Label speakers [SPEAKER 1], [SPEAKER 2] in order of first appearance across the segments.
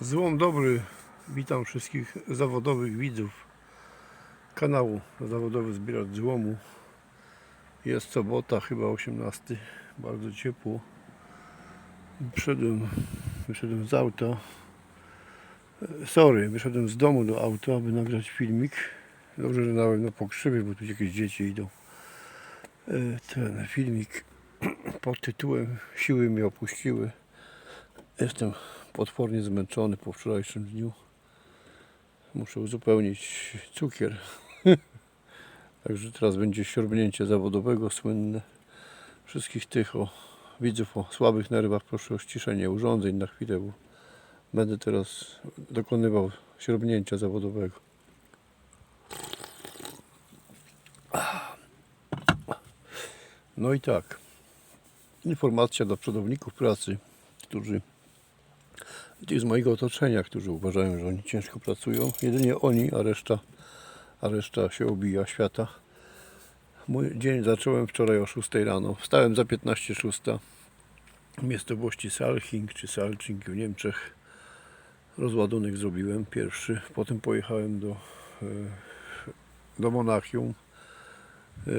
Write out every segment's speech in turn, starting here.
[SPEAKER 1] Złom dobry, witam wszystkich zawodowych widzów kanału Zawodowy Zbieracz Złomu. Jest sobota, chyba 18, bardzo ciepło. Wyszedłem, wyszedłem z auta. E, Sorry, wyszedłem z domu do auta, aby nagrać filmik. Dobrze, że dałem na pokrzywy, bo tu jakieś dzieci idą. E, Ten filmik pod tytułem Siły mnie opuściły. Jestem potwornie zmęczony po wczorajszym dniu. Muszę uzupełnić cukier. Także teraz będzie siorbnięcie zawodowego słynne. Wszystkich tych o widzów o słabych nerwach proszę o ściszenie urządzeń na chwilę, bo będę teraz dokonywał siorbnięcia zawodowego. No i tak. Informacja dla przodowników pracy, którzy tych z mojego otoczenia, którzy uważają, że oni ciężko pracują. Jedynie oni, a reszta, a reszta się obija świata. Mój dzień zacząłem wczoraj o 6 rano. Wstałem za 15.06 w miejscowości Salching czy Salching w Niemczech. Rozładunek zrobiłem pierwszy. Potem pojechałem do, e, do Monachium. e,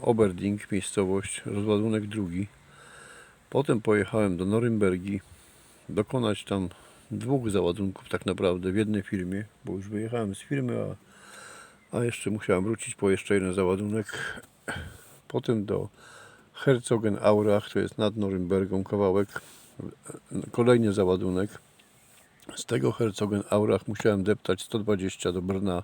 [SPEAKER 1] Oberding, miejscowość, rozładunek drugi. Potem pojechałem do Norymbergi, dokonać tam dwóch załadunków tak naprawdę w jednej firmie, bo już wyjechałem z firmy, a, a jeszcze musiałem wrócić po jeszcze jeden załadunek. Potem do Herzogenaurach, to jest nad Norymbergą kawałek, kolejny załadunek. Z tego Herzogenaurach musiałem deptać 120 do Brna,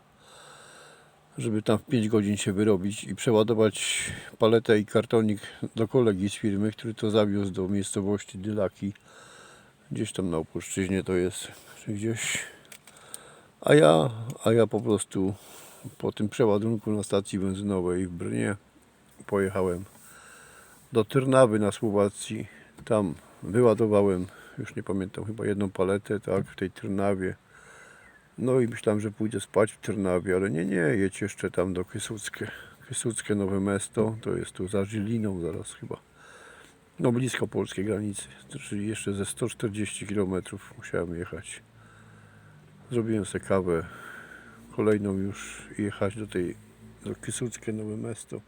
[SPEAKER 1] żeby tam w 5 godzin się wyrobić i przeładować paletę i kartonik do kolegi z firmy, który to zawiózł do miejscowości Dylaki gdzieś tam na Opolszczyźnie to jest, czy gdzieś. A ja, a ja po prostu po tym przeładunku na stacji benzynowej w Brnie pojechałem do Trnawy na Słowacji. Tam wyładowałem, już nie pamiętam, chyba jedną paletę, tak, w tej Trnawie. No i myślałem, że pójdę spać w Trnawie, ale nie, nie, jedź jeszcze tam do Kysuckie. Kysuckie Nowe Mesto, to jest tu za Żyliną zaraz chyba no blisko polskiej granicy, czyli jeszcze ze 140 km musiałem jechać. Zrobiłem sobie kawę, kolejną już jechać do tej, do Kysuckie Nowe Mesto.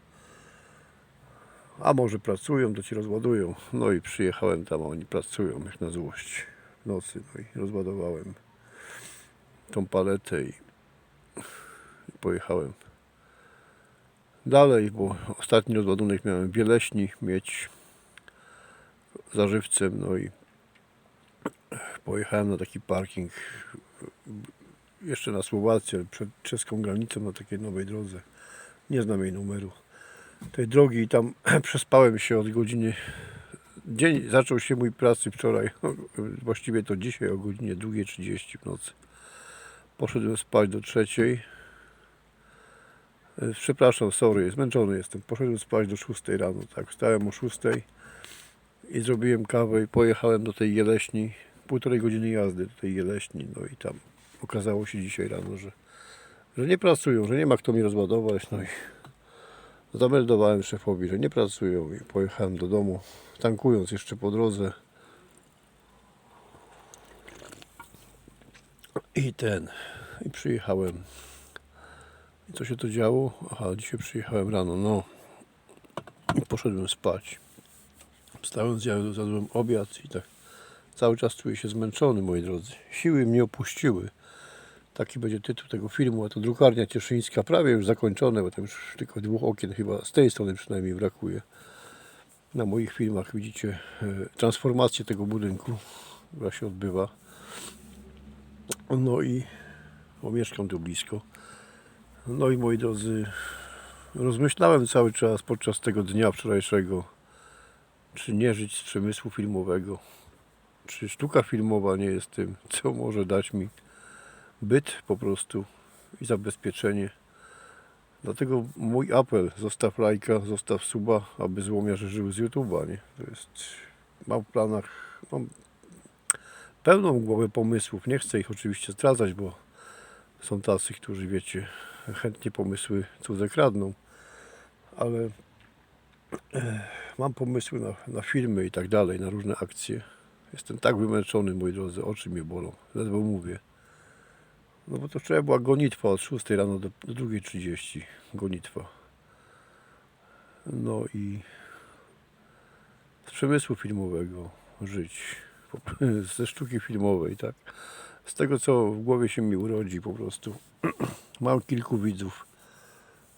[SPEAKER 1] A może pracują, to ci rozładują. No i przyjechałem tam, a oni pracują jak na złość w nocy. No i rozładowałem tą paletę i, i pojechałem dalej, bo ostatni rozładunek miałem w Wieleśni mieć za żywcem, no i pojechałem na taki parking jeszcze na Słowację, przed czeską granicą na takiej nowej drodze. Nie znam jej numeru tej drogi i tam przespałem się od godziny. Dzień zaczął się mój pracy wczoraj właściwie to dzisiaj o godzinie 2.30 w nocy. Poszedłem spać do trzeciej. E, przepraszam, sorry, zmęczony jestem. Poszedłem spać do 6 rano tak, wstałem o 6 i zrobiłem kawę i pojechałem do tej Jeleśni, półtorej godziny jazdy do tej Jeleśni, no i tam okazało się dzisiaj rano, że, że nie pracują, że nie ma kto mi rozładować, no i zameldowałem szefowi, że nie pracują i pojechałem do domu, tankując jeszcze po drodze. I ten, i przyjechałem. I co się to działo? Aha, dzisiaj przyjechałem rano, no. I poszedłem spać Wstałem, zjadłem, zjadłem obiad i tak cały czas czuję się zmęczony, moi drodzy. Siły mnie opuściły. Taki będzie tytuł tego filmu, a to drukarnia cieszyńska prawie już zakończone, bo tam już tylko dwóch okien chyba z tej strony przynajmniej brakuje. Na moich filmach widzicie e, transformację tego budynku, która się odbywa. No i bo mieszkam tu blisko. No i moi drodzy, rozmyślałem cały czas podczas tego dnia wczorajszego, czy nie żyć z przemysłu filmowego, czy sztuka filmowa nie jest tym, co może dać mi byt po prostu i zabezpieczenie. Dlatego mój apel, zostaw lajka, zostaw suba, aby złomiarz żył z YouTube'a, nie? To jest, mam w planach, mam pełną głowę pomysłów, nie chcę ich oczywiście zdradzać, bo są tacy, którzy wiecie, chętnie pomysły cudze kradną, ale mam pomysły na, na filmy i tak dalej, na różne akcje. Jestem tak wymęczony, moi drodzy, oczy mnie bolą, ledwo mówię. No bo to wczoraj była gonitwa od 6 rano do, do 2.30. Gonitwa. No i z przemysłu filmowego żyć. Ze sztuki filmowej, tak. Z tego, co w głowie się mi urodzi po prostu. Mam kilku widzów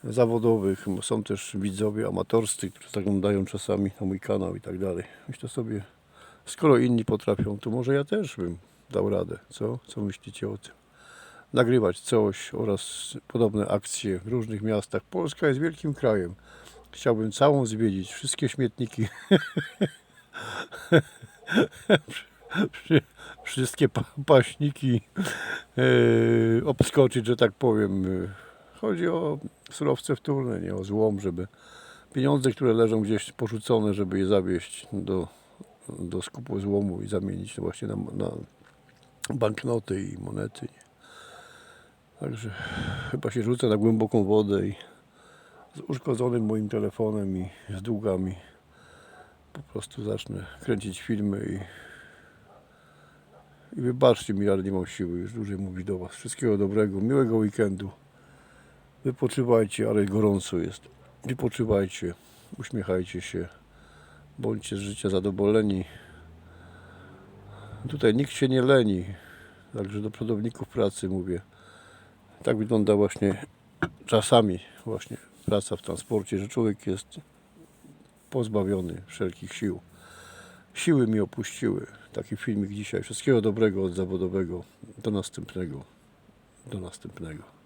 [SPEAKER 1] zawodowych, są też widzowie amatorscy, którzy zaglądają czasami na mój kanał i tak dalej. Myślę sobie, skoro inni potrafią, to może ja też bym dał radę. Co? Co myślicie o tym? Nagrywać coś oraz podobne akcje w różnych miastach. Polska jest wielkim krajem. Chciałbym całą zwiedzić, wszystkie śmietniki. Wszy- wszystkie pa- paśniki e, obskoczyć, że tak powiem. Chodzi o surowce wtórne, nie o złom, żeby pieniądze, które leżą gdzieś porzucone, żeby je zawieźć do, do skupu złomu i zamienić właśnie na, na banknoty i monety. Nie? Także chyba się rzucę na głęboką wodę i z uszkodzonym moim telefonem i z długami po prostu zacznę kręcić filmy i, i wybaczcie mi, ale nie mam siły już dłużej mówić do Was. Wszystkiego dobrego, miłego weekendu. Wypoczywajcie, ale gorąco jest. Wypoczywajcie, uśmiechajcie się, bądźcie z życia zadowoleni. Tutaj nikt się nie leni, także do przodowników pracy mówię. Tak wygląda właśnie czasami właśnie praca w transporcie, że człowiek jest pozbawiony wszelkich sił. Siły mi opuściły. Taki filmik dzisiaj. Wszystkiego dobrego od zawodowego. Do następnego. Do następnego.